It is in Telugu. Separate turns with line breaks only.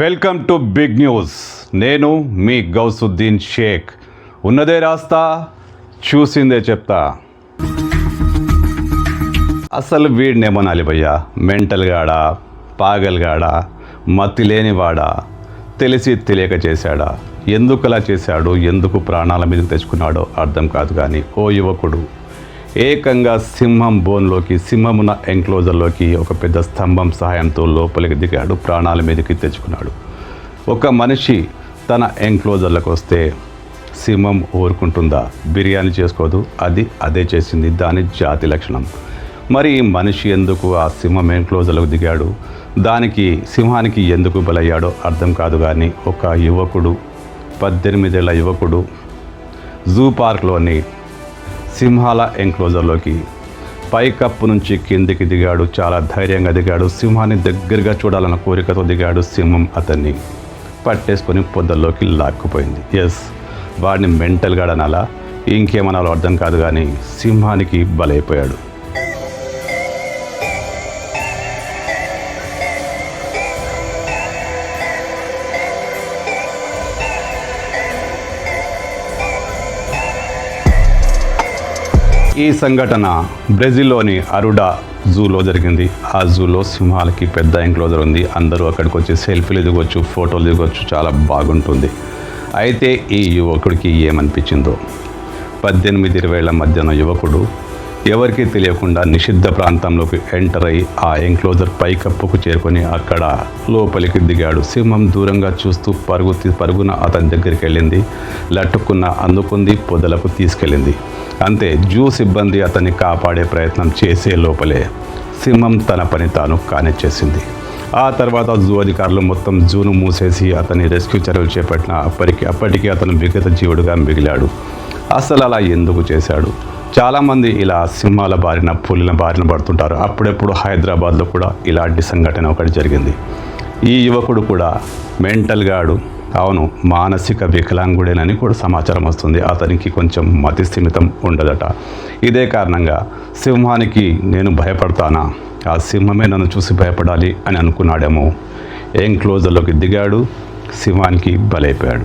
Welcome to big news. నేను మీ గౌసుద్దీన్ షేక్. ఉన్నదే రాస్తా చూసిందే చెప్తా. అసలు వీడినేమనాలి భయ్యా? మెంటల్ గాడా? పాగల్గాడా మతి లేనివాడా? తెలిసి తెలియక చేశాడా? ఎందుకు అలా చేశాడు? ఎందుకు ప్రాణాల మీదకి తెచ్చుకున్నాడో అర్థం కాదు కానీ ఓ యువకుడు ఏకంగా సింహం బోన్లోకి సింహమున ఎంక్లోజర్లోకి ఒక పెద్ద స్తంభం సహాయంతో లోపలికి దిగాడు ప్రాణాల మీదకి తెచ్చుకున్నాడు. ఒక మనిషి తన ఎంక్లోజర్లకు వస్తే సింహం ఊరుకుంటుందా? బిర్యానీ చేసుకోదు అది అదే చేసింది దాని జాతి లక్షణం. మరి మనిషి ఎందుకు ఆ సింహం ఎంక్లోజర్లకు దిగాడు? దానికి సింహానికి ఎందుకు బలయ్యాడో అర్థం కాదు కానీ ఒక యువకుడు పద్దెనిమిదేళ్ళ యువకుడు జూ పార్క్లోని సింహాల ఎంక్లోజర్లోకి పైకప్పు నుంచి కిందికి దిగాడు చాలా ధైర్యంగా దిగాడు. సింహాన్ని దగ్గరగా చూడాలన్న కోరికతో దిగాడు సింహం అతన్ని. పట్టేసుకొని పొద్దల్లోకి లాక్కుపోయింది. ఎస్ వాడిని మెంటల్గా అనాలా ఇంకేమనాలో అర్థం కాదు కానీ సింహానికి బలైపోయాడు. ఈ సంఘటన బ్రెజిల్లోని అరుడా జూలో జరిగింది. ఆ జూలో సింహాలకి పెద్ద ఎంక్లోజర్ ఉంది. అందరూ అక్కడికి వచ్చి సెల్ఫీలు దిగొచ్చు ఫోటోలు దిగొచ్చు. చాలా బాగుంటుంది. అయితే ఈ యువకుడికి ఏమనిపించిందో? పద్దెనిమిది ఇరవైల మధ్యన యువకుడు ఎవరికీ తెలియకుండా నిషిద్ధ ప్రాంతంలోకి ఎంటర్ అయి ఆ ఎంక్లోజర్ పైకప్పుకు చేరుకొని అక్కడ లోపలికి దిగాడు. సింహం దూరంగా చూస్తూ పరుగు పరుగున అతని దగ్గరికి వెళ్ళింది. లట్టుకున్న అందుకుంది పొదలకు తీసుకెళ్ళింది. అంతే జూ సిబ్బంది అతన్ని కాపాడే ప్రయత్నం చేసే లోపలే సింహం తన పని తాను కానిచ్చేసింది. ఆ తర్వాత జూ అధికారులు మొత్తం జూను మూసేసి అతని రెస్క్యూ చర్యలు చేపట్టిన అప్పటికి అప్పటికి అతను విగత జీవుడుగా మిగిలాడు. అసలు అలా ఎందుకు చేశాడు? చాలామంది ఇలా సింహాల బారిన పులిన బారిన పడుతుంటారు. అప్పుడెప్పుడు హైదరాబాద్లో కూడా ఇలాంటి సంఘటన ఒకటి జరిగింది. ఈ యువకుడు కూడా మెంటల్ గాడు. అవును మానసిక వికలాంగుడేనని కూడా సమాచారం వస్తుంది. అతనికి కొంచెం మతి స్థిమితం ఉండదట. ఇదే కారణంగా సింహానికి నేను భయపడతానా? ఆ సింహమే నన్ను చూసి భయపడాలి అని అనుకున్నాడేమో. ఎంక్లోజర్లోకి దిగాడు? సింహానికి బలైపోయాడు.